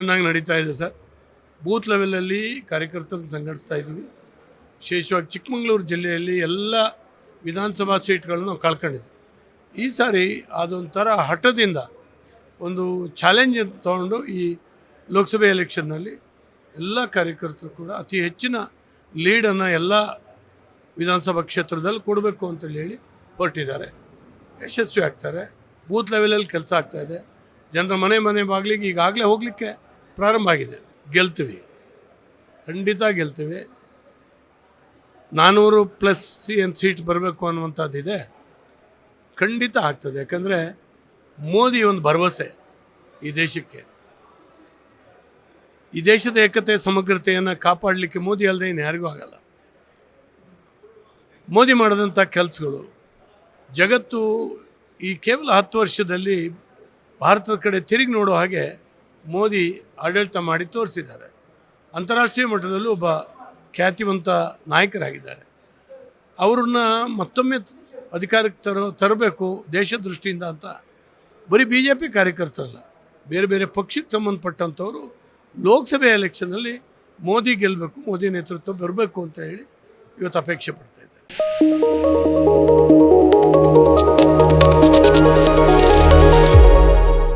ಚೆನ್ನಾಗಿ ನಡೀತಾ ಇದೆ ಸರ್. ಬೂತ್ ಲೆವೆಲಲ್ಲಿ ಕಾರ್ಯಕರ್ತರನ್ನು ಸಂಘಟಿಸ್ತಾ ಇದ್ದೀವಿ. ವಿಶೇಷವಾಗಿ ಚಿಕ್ಕಮಗಳೂರು ಜಿಲ್ಲೆಯಲ್ಲಿ ಎಲ್ಲ ವಿಧಾನಸಭಾ ಸೀಟ್ಗಳನ್ನು ನಾವು ಕಳ್ಕೊಂಡಿದ್ವಿ ಈ ಸಾರಿ ಅದೊಂಥರ ಹಠದಿಂದ ಒಂದು ಚಾಲೆಂಜ್ ತಗೊಂಡು ಈ ಲೋಕಸಭೆ ಎಲೆಕ್ಷನ್ನಲ್ಲಿ ಎಲ್ಲ ಕಾರ್ಯಕರ್ತರು ಕೂಡ ಅತಿ ಹೆಚ್ಚಿನ ಲೀಡನ್ನು ಎಲ್ಲ ವಿಧಾನಸಭಾ ಕ್ಷೇತ್ರದಲ್ಲಿ ಕೊಡಬೇಕು ಅಂತೇಳಿ ಹೇಳಿ ಹೊರಟಿದ್ದಾರೆ. ಯಶಸ್ವಿ ಆಗ್ತಾರೆ. ಬೂತ್ ಲೆವೆಲಲ್ಲಿ ಕೆಲಸ ಆಗ್ತಾಯಿದೆ ಜನರ ಮನೆ ಮನೆ ಬಾಗಿಲಿಗೆ ಈಗಾಗಲೇ ಹೋಗಲಿಕ್ಕೆ ಪ್ರಾರಂಭ ಆಗಿದೆ. ಗೆಲ್ತೀವಿ. ಖಂಡಿತ ಗೆಲ್ತೀವಿ. ನಾನ್ನೂರು ಪ್ಲಸ್ ಸಿ ಎನ್ ಸೀಟ್ ಬರಬೇಕು ಅನ್ನುವಂಥದ್ದಿದೆ. ಖಂಡಿತ ಆಗ್ತದೆ. ಯಾಕಂದರೆ ಮೋದಿ ಒಂದು ಭರವಸೆ ಈ ದೇಶಕ್ಕೆ. ಈ ದೇಶದ ಏಕತೆ ಸಮಗ್ರತೆಯನ್ನು ಕಾಪಾಡಲಿಕ್ಕೆ ಮೋದಿ ಅಲ್ಲದೆ ಇನ್ನು ಯಾರಿಗೂ ಆಗಲ್ಲ. ಮೋದಿ ಮಾಡಿದಂಥ ಕೆಲಸಗಳು. ಜಗತ್ತು ಈ ಕೇವಲ ಹತ್ತು ವರ್ಷದಲ್ಲಿ ಭಾರತದ ಕಡೆ ತಿರುಗಿ ನೋಡೋ ಹಾಗೆ ಮೋದಿ ಆಡಳಿತ ಮಾಡಿ ತೋರಿಸಿದ್ದಾರೆ. ಅಂತಾರಾಷ್ಟ್ರೀಯ ಮಟ್ಟದಲ್ಲೂ ಒಬ್ಬ ಖ್ಯಾತಿವಂತ ನಾಯಕರಾಗಿದ್ದಾರೆ. ಅವ್ರನ್ನ ಮತ್ತೊಮ್ಮೆ ಅಧಿಕಾರಕ್ಕೆ ತರ, ತರಬೇಕು ದೇಶ ದೃಷ್ಟಿಯಿಂದ ಅಂತ ಬರೀ ಬಿ ಜೆ ಪಿ ಕಾರ್ಯಕರ್ತರಲ್ಲ, ಬೇರೆ ಬೇರೆ ಪಕ್ಷಕ್ಕೆ ಸಂಬಂಧಪಟ್ಟಂಥವರು ಲೋಕಸಭೆ ಎಲೆಕ್ಷನಲ್ಲಿ ಮೋದಿ ಗೆಲ್ಲಬೇಕು ಮೋದಿ ನೇತೃತ್ವ ಬರಬೇಕು ಅಂತ ಹೇಳಿ ಇವತ್ತು ಅಪೇಕ್ಷೆ ಪಡ್ತಾ ಇದ್ದಾರೆ.